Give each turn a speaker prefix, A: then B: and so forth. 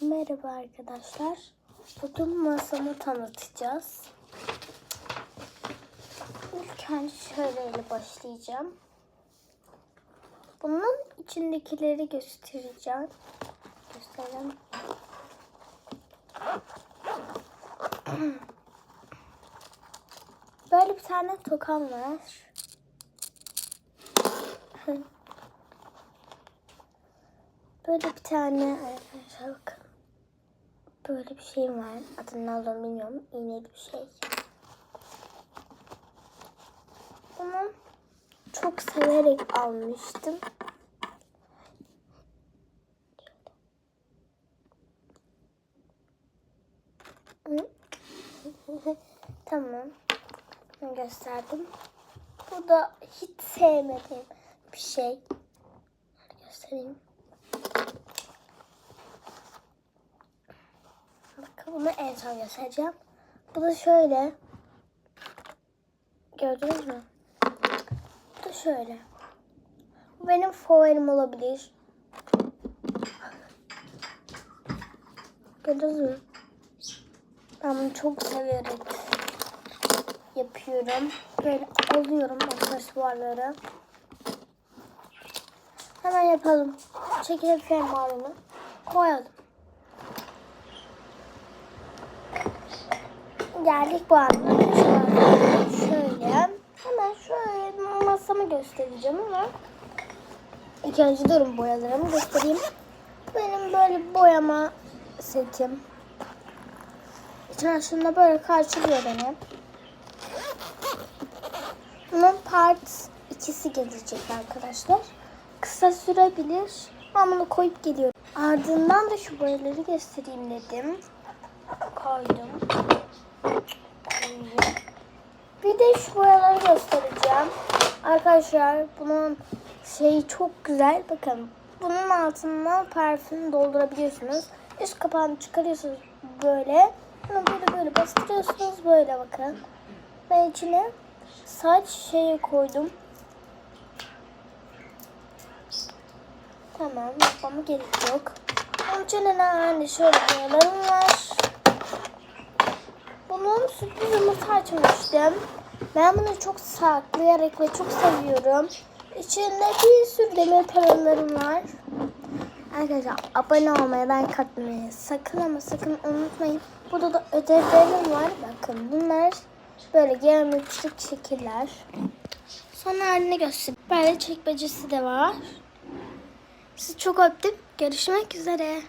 A: Merhaba arkadaşlar. Bugün masamı tanıtacağız. İlk önce şöyle başlayacağım. Bunun içindekileri göstereceğim. Göstereyim. Böyle bir tane tokam var. Böyle bir tane arkadaşlar bakın. Böyle bir şey var. Adını olduğunu bilmiyorum. İğneli bir şey. Bunu çok severek almıştım. Tamam. Gösterdim. Bu da hiç sevmediğim bir şey. Göstereyim. Bakın bunu en son göstereceğim. Bu da şöyle. Gördünüz mü? Bu da şöyle. Bu benim favorim olabilir. Gördünüz mü? Ben bunu çok severek yapıyorum. Böyle alıyorum aksesuarları. Hemen yapalım. Çekelim fermuarını. Koyalım. Geldik bu anda. Şöyle. Hemen şöyle masamı göstereceğim ama ilk önce durun boyalarımı göstereyim. Benim böyle boyama setim. İçerisinde böyle karşılıyor beni. Bunun part ikisi gelecek arkadaşlar. Kısa sürebilir. Ben bunu koyup geliyorum. Ardından da şu boyaları göstereyim dedim. Koydum. Şu boyaları göstereceğim. Arkadaşlar bunun şeyi çok güzel. Bakın bunun altına parfüm doldurabiliyorsunuz. Üst kapağını çıkarıyorsunuz böyle. Bunu böyle böyle bastırıyorsunuz böyle bakın. Ben içine saç şeyi koydum. Tamam yapmama gerek yok. Onun için hani şöyle boyalarım var. Bunun sürpriz yumurta açmıştım. Ben bunu çok saklayarak ve çok seviyorum. İçinde bir sürü demir paralarım var. Arkadaşlar abone olmayı, like atmayı sakın ama sakın unutmayın. Burada da ödevlerim var. Bakın bunlar böyle geometrik şekiller. Son halini göstereyim. Böyle çekmecesi de var. Sizi çok öptüm. Görüşmek üzere.